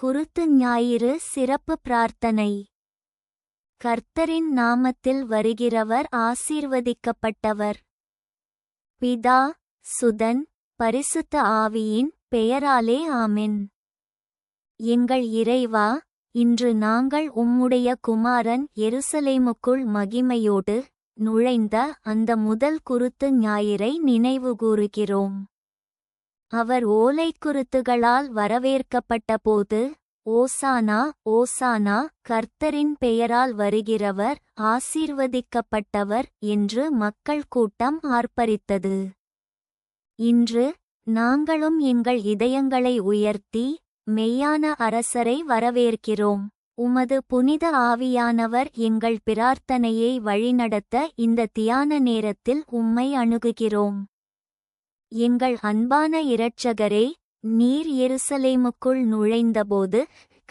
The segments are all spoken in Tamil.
குருத்து ஞாயிறு சிறப்பு பிரார்த்தனை. கர்த்தரின் நாமத்தில் வருகிறவர் ஆசீர்வதிக்கப்பட்டவர். பிதா சுதன் பரிசுத்த ஆவியின் பெயராலே ஆமின். எங்கள் இறைவா இன்று நாங்கள் உம்முடைய குமாரன் எருசலேமுக்குள் மகிமையோடு நுழைந்த அந்த முதல் குருத்து ஞாயிறை நினைவுகூறுகிறோம் அவர் ஓலைக்குருத்துகளால் வரவேற்கப்பட்டபோது ஓசானா ஓசானா கர்த்தரின் பெயரால் வருகிறவர் ஆசீர்வதிக்கப்பட்டவர் என்று மக்கள் கூட்டம் ஆர்ப்பரித்தது. இன்று நாங்களும் எங்கள் இதயங்களை உயர்த்தி மெய்யான அரசரை வரவேற்கிறோம். உமது புனித ஆவியானவர் எங்கள் பிரார்த்தனையை வழிநடத்த இந்த தியான நேரத்தில் உம்மை அணுகுகிறோம். எங்கள் அன்பான இரட்சகரே நீர் எருசலேமுக்குள் நுழைந்தபோது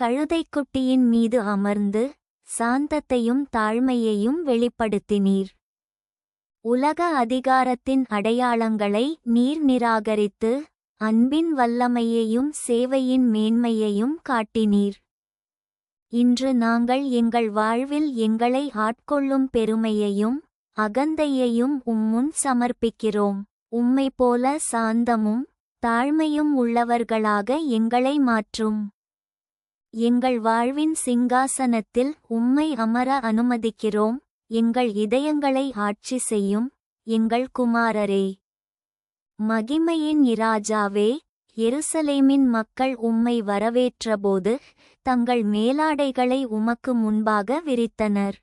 கழுதைக்குட்டியின் மீது அமர்ந்து சாந்தத்தையும் தாழ்மையையும் வெளிப்படுத்தினீர். உலக அதிகாரத்தின் அடையாளங்களை நீர் நிராகரித்து அன்பின் வல்லமையையும் சேவையின் மேன்மையையும் காட்டினீர். இன்று நாங்கள் எங்கள் வாழ்வில் எங்களை ஆட்கொள்ளும் பெருமையையும் அகந்தையையும் உம்முன் சமர்ப்பிக்கிறோம். உம்மை போல சாந்தமும் தாழ்மையும் உள்ளவர்களாக எங்களை மாற்றும். எங்கள் வாழ்வின் சிங்காசனத்தில் உம்மை அமர அனுமதிக்கிறோம். எங்கள் இதயங்களை ஆட்சி செய்யும் எங்கள் குமாரரே. மகிமையின் இராஜாவே எருசலேமின் மக்கள் உம்மை வரவேற்றபோது தங்கள் மேலாடைகளை உமக்கு முன்பாக விரித்தனர்.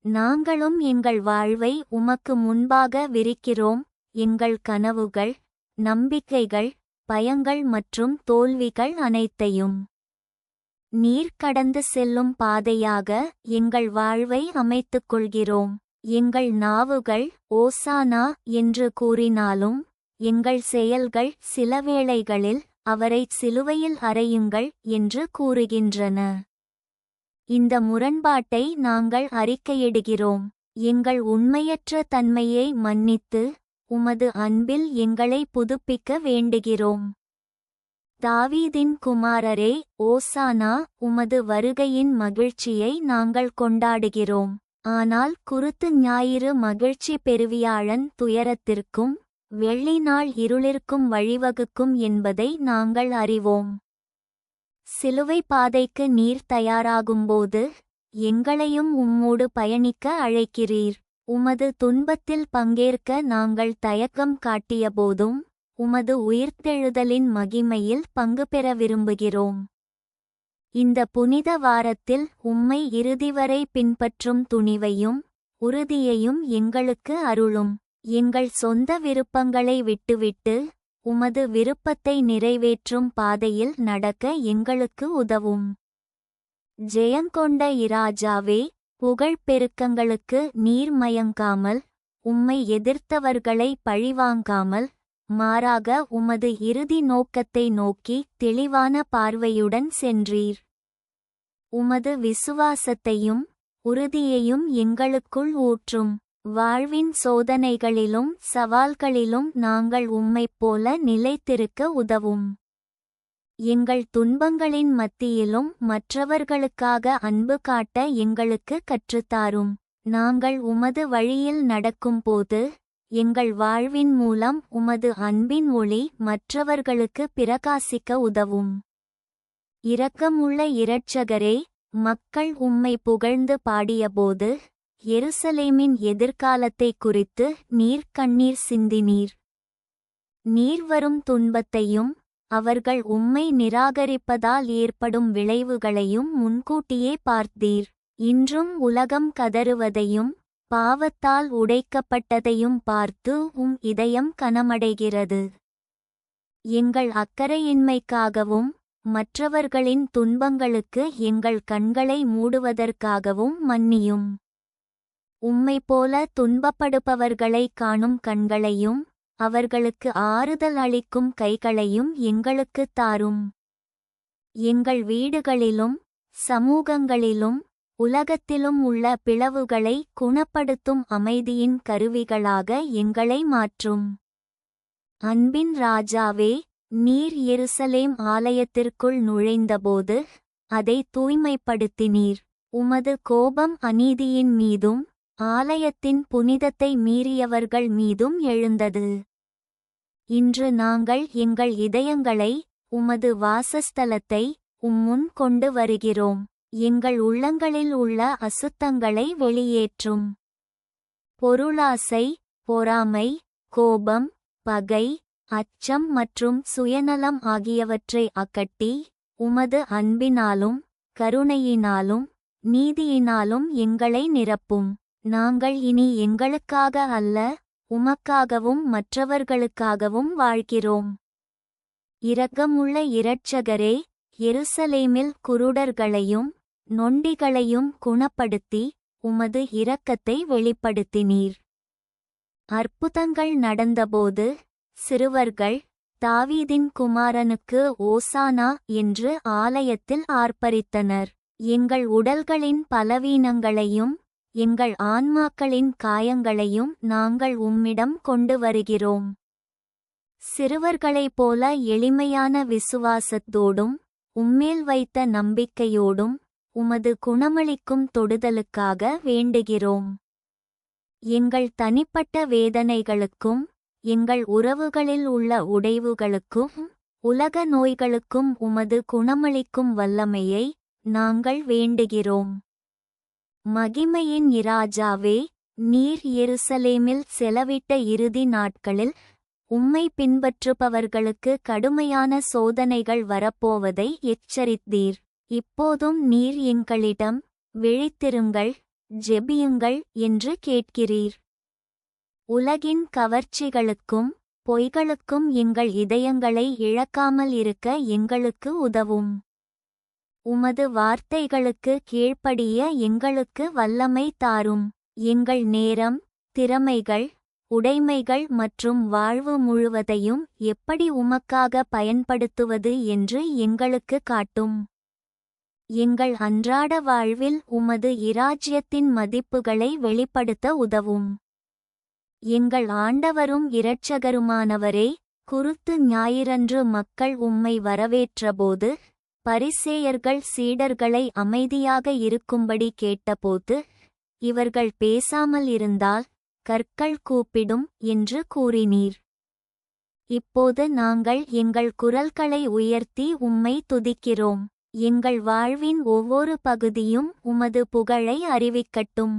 நாங்களும் எங்கள் வாழ்வை உமக்கு முன்பாக விரிக்கிறோம். எங்கள் கனவுகள் நம்பிக்கைகள் பயங்கள் மற்றும் தோல்விகள் அனைத்தையும். நீர் கடந்து செல்லும் பாதையாக எங்கள் வாழ்வை அமைத்துக் கொள்கிறோம். எங்கள் நாவுகள் ஓசானா என்று கூறினாலும் எங்கள் செயல்கள் சில வேளைகளில் அவரை சிலுவையில் அறையுங்கள் என்று கூறுகின்றன. இந்த முரண்பாட்டை நாங்கள் அறிக்கையிடுகிறோம். எங்கள் உண்மையற்ற தன்மையை மன்னித்து உமது அன்பில் எங்களை புதுப்பிக்க வேண்டுகிறோம். தாவீதின் குமாரரே ஓசானா உமது வருகையின் மகிழ்ச்சியை நாங்கள் கொண்டாடுகிறோம். ஆனால் குருத்து ஞாயிறு மகிழ்ச்சி பெருவியாழன் துயரத்திற்கும் வெள்ளி நாள் இருளிற்கும் வழிவகுக்கும் என்பதை நாங்கள் அறிவோம். சிலுவை பாதைக்கு நீர் தயாராகும்போது எங்களையும் உம்மோடு பயணிக்க அழைக்கிறீர். உமது துன்பத்தில் பங்கேற்க நாங்கள் தயக்கம் காட்டியபோதும் உமது உயிர்த்தெழுதலின் மகிமையில் பங்கு பெற விரும்புகிறோம். இந்த புனித வாரத்தில் உம்மை இறுதிவரை பின்பற்றும் துணிவையும் உறுதியையும் எங்களுக்கு அருளும். எங்கள் சொந்த விருப்பங்களை விட்டுவிட்டு உமது விருப்பத்தை நிறைவேற்றும் பாதையில் நடக்க எங்களுக்கு உதவும். ஜெயங்கொண்ட இராஜாவே புகழ் பெருக்கங்களுக்கு நீர் மயங்காமல் உம்மை எதிர்த்தவர்களை பழிவாங்காமல் மாறாக உமது இறுதி நோக்கத்தை நோக்கி தெளிவான பார்வையுடன் சென்றீர். உமது விசுவாசத்தையும் உறுதியையும் எங்களுக்குள் ஊற்றும். வாழ்வின் சோதனைகளிலும் சவால்களிலும் நாங்கள் உம்மைப் போல நிலைத்திருக்க உதவும். எங்கள் துன்பங்களின் மத்தியிலும் மற்றவர்களுக்காக அன்பு காட்ட எங்களுக்கு கற்றுத்தாரும். நாங்கள் உமது வழியில் நடக்கும்போது எங்கள் வாழ்வின் மூலம் உமது அன்பின் ஒளி மற்றவர்களுக்கு பிரகாசிக்க உதவும். இரக்கமுள்ள இரட்சகரே மக்கள் உம்மை புகழ்ந்து பாடியபோது எருசலேமின் எதிர்காலத்தை குறித்து நீர் கண்ணீர் சிந்தினீர். நீர் வரும் துன்பத்தையும் அவர்கள் உம்மை நிராகரிப்பதால் ஏற்படும் விளைவுகளையும் முன்கூட்டியே பார்த்தீர். இன்றும் உலகம் கதறுவதையும் பாவத்தால் உடைக்கப்பட்டதையும் பார்த்து உம் இதயம் கனமடைகிறது. எங்கள் அக்கறையின்மைக்காகவும் மற்றவர்களின் துன்பங்களுக்கு எங்கள் கண்களை மூடுவதற்காகவும் மன்னியும். உம்மை போல துன்பப்படுபவர்களை காணும் கண்களையும் அவர்களுக்கு ஆறுதல் அளிக்கும் கைகளையும் எங்களுக்குத் தாரும். எங்கள் வீடுகளிலும் சமூகங்களிலும் உலகத்திலும் உள்ள பிளவுகளை குணப்படுத்தும் அமைதியின் கருவிகளாக எங்களை மாற்றும். அன்பின் ராஜாவே நீர் எருசலேம் ஆலயத்திற்குள் நுழைந்தபோது அதை தூய்மைப்படுத்தினீர். உமது கோபம் அநீதியின் மீதும் ஆலயத்தின் புனிதத்தை மீறியவர்கள் மீதும் எழுந்தது. இன்று நாங்கள் எங்கள் இதயங்களை உமது வாசஸ்தலத்தை உம்முன் கொண்டு வருகிறோம். எங்கள் உள்ளங்களில் உள்ள அசுத்தங்களை வெளியேற்றும். பொருளாசை பொறாமை கோபம் பகை அச்சம் மற்றும் சுயநலம் ஆகியவற்றை அகட்டி உமது அன்பினாலும் கருணையினாலும் நீதியினாலும் எங்களை நிரப்பும். நாங்கள் இனி எங்களுக்காக அல்ல உமக்காகவும் மற்றவர்களுக்காகவும் வாழ்கிறோம். இரக்கமுள்ள இரட்சகரே எருசலேமில் குருடர்களையும் நொண்டிகளையும் குணப்படுத்தி உமது இரக்கத்தை வெளிப்படுத்தினீர். அற்புதங்கள் நடந்தபோது சிறுவர்கள் தாவீதின் குமாரனுக்கு ஓசானா என்று ஆலயத்தில் ஆர்ப்பரித்தனர். எங்கள் உடல்களின் பலவீனங்களையும் எங்கள் ஆன்மாக்களின் காயங்களையும் நாங்கள் உம்மிடம் கொண்டு வருகிறோம். சிறுவர்களைப் போல எளிமையான விசுவாசத்தோடும் உம்மேல் வைத்த நம்பிக்கையோடும் உமது குணமளிக்கும் தொடுதலுக்காக வேண்டுகிறோம். எங்கள் தனிப்பட்ட வேதனைகளுக்கும் எங்கள் உறவுகளில் உள்ள உடைவுகளுக்கும் உலக நோய்களுக்கும் உமது குணமளிக்கும் வல்லமையை நாங்கள் வேண்டுகிறோம். மகிமையின் இராஜாவே நீர் எருசலேமில் செலவிட்ட இறுதி நாட்களில் உம்மை பின்பற்றுபவர்களுக்கு கடுமையான சோதனைகள் வரப்போவதை எச்சரித்தீர். இப்போதும் நீர் எங்களிடம் விழித்திருங்கள் ஜெபியுங்கள் என்று கேட்கிறீர். உலகின் கவர்ச்சிகளுக்கும் பொய்களுக்கும் எங்கள் இதயங்களை இழக்காமல் இருக்க எங்களுக்கு உதவும். உமது வார்த்தைகளுக்கு கீழ்ப்படிய எங்களுக்கு வல்லமை தாரும். எங்கள் நேரம் திறமைகள் உடைமைகள் மற்றும் வாழ்வு முழுவதையும் எப்படி உமக்காக பயன்படுத்துவது என்று எங்களுக்கு காட்டும். எங்கள் அன்றாட வாழ்வில் உமது இராஜ்யத்தின் மதிப்புகளை வெளிப்படுத்த உதவும். எங்கள் ஆண்டவரும் இரட்சகருமானவரே குருத்து ஞாயிறன்று மக்கள் உம்மை வரவேற்றபோது பரிசேயர்கள் சீடர்களை அமைதியாக இருக்கும்படி கேட்டபோது இவர்கள் பேசாமல் இருந்தால் கற்கள் கூப்பிடும் என்று கூறினீர். இப்போது நாங்கள் எங்கள் குரல்களை உயர்த்தி உம்மை துதிக்கிறோம். எங்கள் வாழ்வின் ஒவ்வொரு பகுதியும் உமது புகழை அறிவிக்கட்டும்.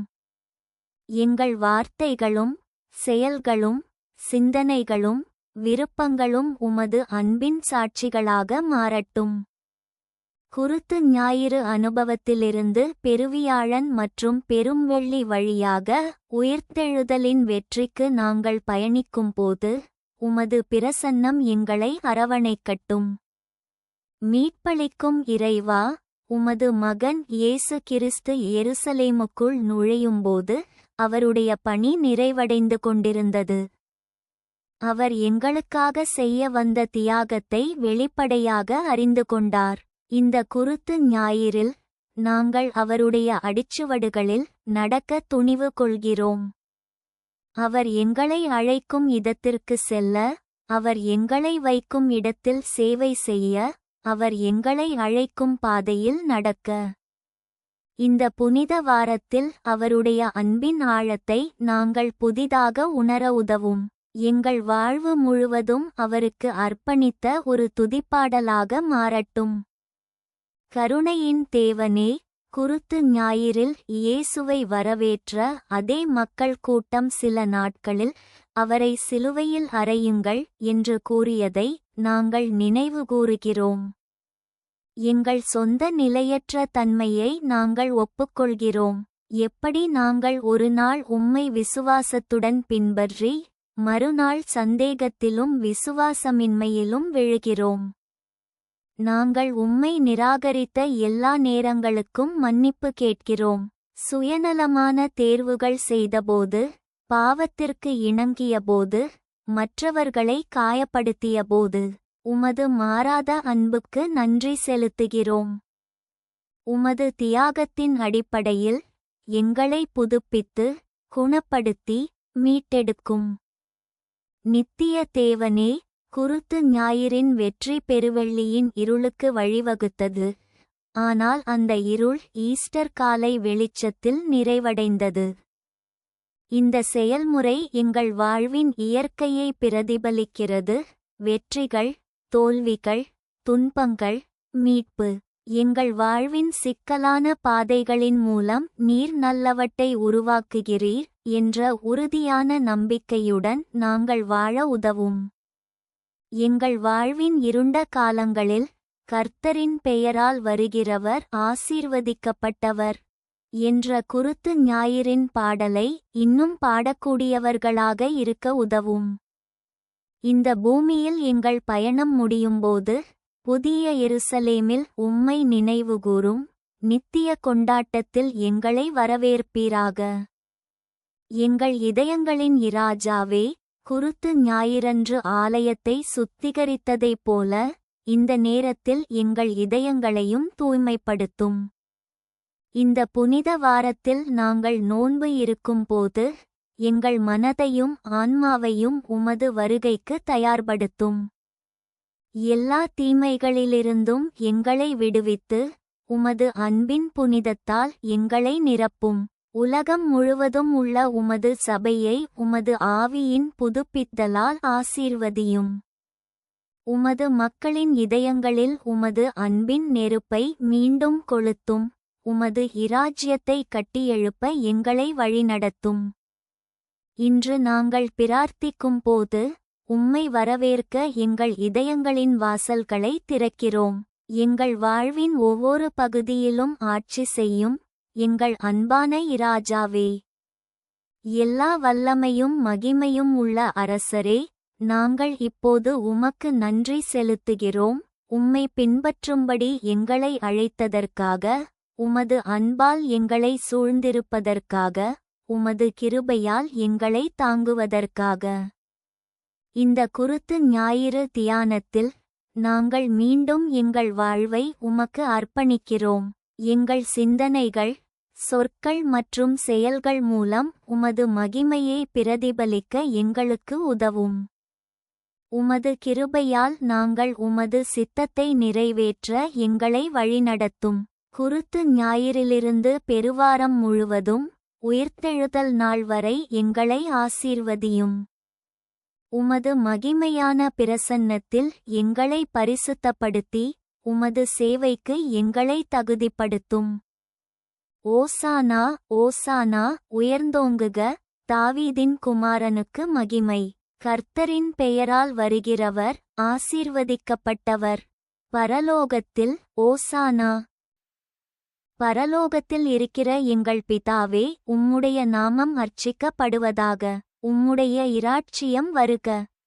எங்கள் வார்த்தைகளும் செயல்களும் சிந்தனைகளும் விருப்பங்களும் உமது அன்பின் சாட்சிகளாக மாறட்டும். குருத்து ஞாயிறு அனுபவத்திலிருந்து பெருவியாழன் மற்றும் பெரும்வெள்ளி வழியாக உயிர்த்தெழுதலின் வெற்றிக்கு நாங்கள் பயணிக்கும்போது உமது பிரசன்னம் எங்களை அரவணைக்கட்டும். மீட்பளிக்கும் இறைவா உமது மகன் இயேசு கிறிஸ்து எருசலேமுக்குள் நுழையும்போது அவருடைய பணி நிறைவடைந்து கொண்டிருந்தது. அவர் எங்களுக்காக செய்ய வந்த தியாகத்தை வெளிப்படையாக அறிந்து கொண்டார். இந்த குருத்து ஞாயிறில் நாங்கள் அவருடைய அடிச்சுவடுகளில் நடக்க துணிவு கொள்கிறோம். அவர் எங்களை அழைக்கும் இடத்திற்கு செல்ல அவர் எங்களை வைக்கும் இடத்தில் சேவை செய்ய அவர் எங்களை அழைக்கும் பாதையில் நடக்க. இந்த புனித வாரத்தில் அவருடைய அன்பின் ஆழத்தை நாங்கள் புதிதாக உணர உதவும். எங்கள் வாழ்வு முழுவதும் அவருக்கு அர்ப்பணித்த ஒரு துதிப்பாடலாக மாறட்டும். கருணையின் தேவனே குருத்து ஞாயிறில் இயேசுவை வரவேற்ற அதே மக்கள் கூட்டம் சில நாட்களில் அவரை சிலுவையில் அறையுங்கள் என்று கூறியதை நாங்கள் நினைவுகூறுகிறோம் எங்கள் சொந்த நிலையற்ற தன்மையை நாங்கள் ஒப்புக்கொள்கிறோம். எப்படி நாங்கள் ஒரு நாள் உம்மை விசுவாசத்துடன் பின்பற்றி மறுநாள் சந்தேகத்திலும் விசுவாசமின்மையிலும் விழுகிறோம். நாங்கள் உம்மை நிராகரித்த எல்லா நேரங்களுக்கும் மன்னிப்பு கேட்கிறோம். சுயநலமான தேர்வுகள் செய்தபோது பாவத்திற்கு இணங்கியபோது மற்றவர்களை காயப்படுத்தியபோது உமது மாறாத அன்புக்கு நன்றி செலுத்துகிறோம். உமது தியாகத்தின் அடிப்படையில் எங்களை புதுப்பித்து குணப்படுத்தி மீட்டெடுக்கும். நித்திய தேவனே குருத்து ஞாயிறின் வெற்றி பெருவெள்ளியின் இருளுக்கு வழிவகுத்தது. ஆனால் அந்த இருள் ஈஸ்டர் காலை வெளிச்சத்தில் நிறைவடைந்தது. இந்த செயல்முறை எங்கள் வாழ்வின் இயற்கையை பிரதிபலிக்கிறது. வெற்றிகள் தோல்விகள் துன்பங்கள் மீட்பு. எங்கள் வாழ்வின் சிக்கலான பாதைகளின் மூலம் நீர் நல்லவற்றை உருவாக்குகிறீர் என்ற உறுதியான நம்பிக்கையுடன் நாங்கள் வாழ உதவும். எங்கள் வாழ்வின் இருண்ட காலங்களில் கர்த்தரின் பெயரால் வருகிறவர் ஆசீர்வதிக்கப்பட்டவர் என்ற குருத்து ஞாயிறின் பாடலை இன்னும் பாடக்கூடியவர்களாக இருக்க உதவும். இந்த பூமியில் எங்கள் பயணம் முடியும்போது புதிய எருசலேமில் உம்மை நினைவுகூரும் நித்திய கொண்டாட்டத்தில் எங்களை வரவேற்பீராக. எங்கள் இதயங்களின் இராஜாவே குருத்து ஞாயிறன்று ஆலயத்தை சுத்திகரித்ததைப் போல இந்த நேரத்தில் எங்கள் இதயங்களையும் தூய்மைப்படுத்தும். இந்த புனித வாரத்தில் நாங்கள் நோன்பு இருக்கும்போது எங்கள் மனதையும் ஆன்மாவையும் உமது வருகைக்கு தயார்படுத்தும். எல்லா தீமைகளிலிருந்தும் எங்களை விடுவித்து உமது அன்பின் புனிதத்தால் எங்களை நிரப்பும். உலகம் முழுவதும் உள்ள உமது சபையை உமது ஆவியின் புதுப்பித்தலால் ஆசீர்வதியும். உமது மக்களின் இதயங்களில் உமது அன்பின் நெருப்பை மீண்டும் கொளுத்தும். உமது இராஜ்யத்தை கட்டியெழுப்ப எங்களை வழிநடத்தும். இன்று நாங்கள் பிரார்த்திக்கும் போது உம்மை வரவேற்க எங்கள் இதயங்களின் வாசல்களை திறக்கிறோம். எங்கள் வாழ்வின் ஒவ்வொரு பகுதியிலும் ஆட்சி செய்யும். எங்கள் அன்பான இராஜாவே. எல்லா வல்லமையும் மகிமையும் உள்ள அரசரே நாங்கள் இப்போது உமக்கு நன்றி செலுத்துகிறோம். உம்மை பின்பற்றும்படி எங்களை அழைத்ததற்காக உமது அன்பால் எங்களை சூழ்ந்திருப்பதற்காக உமது கிருபையால் எங்களை தாங்குவதற்காக. இந்த குருத்து ஞாயிறு தியானத்தில் நாங்கள் மீண்டும் எங்கள் வாழ்வை உமக்கு அர்ப்பணிக்கிறோம். எங்கள் சிந்தனைகள் சொற்கள் மற்றும் செயல்கள் மூலம் உமது மகிமையை பிரதிபலிக்க எங்களுக்கு உதவும். உமது கிருபையால் நாங்கள் உமது சித்தத்தை நிறைவேற்ற எங்களை வழிநடத்தும். குருத்து ஞாயிறிலிருந்து பெருவாரம் முழுவதும் உயிர்த்தெழுதல் நாள் வரை எங்களை ஆசீர்வதியும். உமது மகிமையான பிரசன்னத்தில் எங்களை பரிசுத்தப்படுத்தி உமது சேவைக்கு எங்களை தகுதிப்படுத்தும். ஓசானா ஓசானா உயர்ந்தோங்குக தாவீதின் குமாரனுக்கு மகிமை. கர்த்தரின் பெயரால் வருகிறவர் ஆசீர்வதிக்கப்பட்டவர். பரலோகத்தில் ஓசானா. பரலோகத்தில் இருக்கிற எங்கள் பிதாவே உம்முடைய நாமம் அர்ச்சிக்கப்படுவதாக. உம்முடைய இராட்சியம் வருக.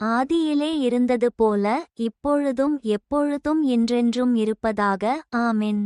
ஆதியிலே இருந்தது போல இப்பொழுதும் எப்பொழுதும் என்றென்றும் இருப்பதாக ஆமென்.